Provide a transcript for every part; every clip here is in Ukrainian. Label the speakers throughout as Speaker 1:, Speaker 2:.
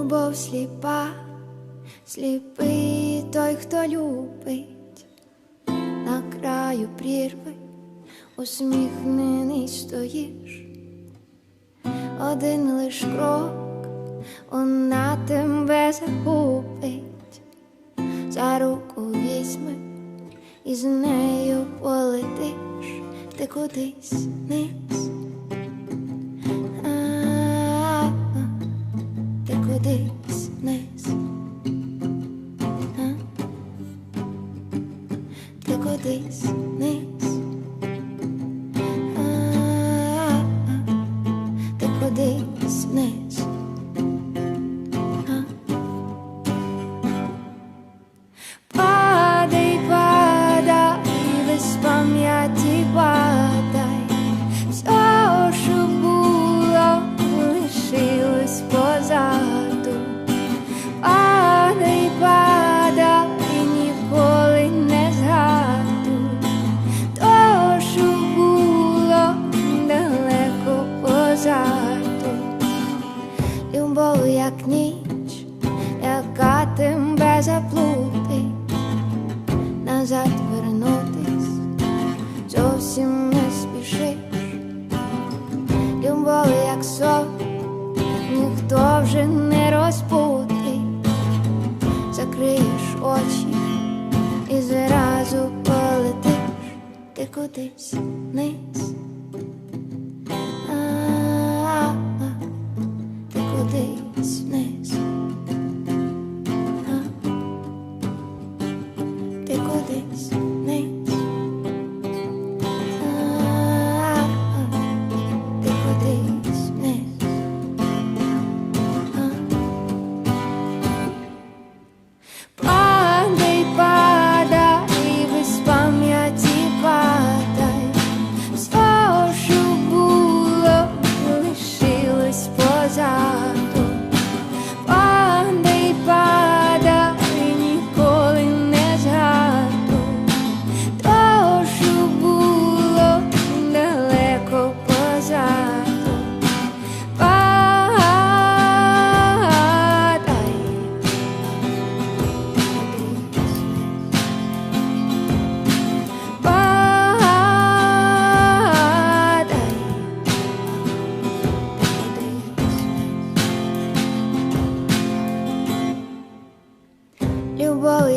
Speaker 1: Любов сліпа, сліпий той, хто любить, на краю прірви усміхнений стоїш, один лиш крок, вона тебе загубить, за руку візьми і з нею полетиш. Ти кудись вниз. Ти Любов, як ніч, яка тебе заплутить, назад вернутись зовсім не спішиш. Любов, як сон, ніхто вже не розпутить, закриєш очі і зразу полетиш ти кудись вниз.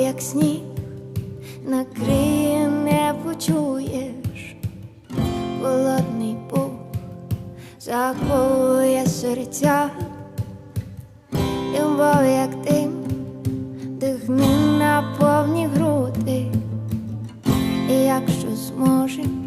Speaker 1: як сніг, накриє не почуєш, холодний був, заколує серця, любов, як дим, дихни на повні груди, і якщо зможеш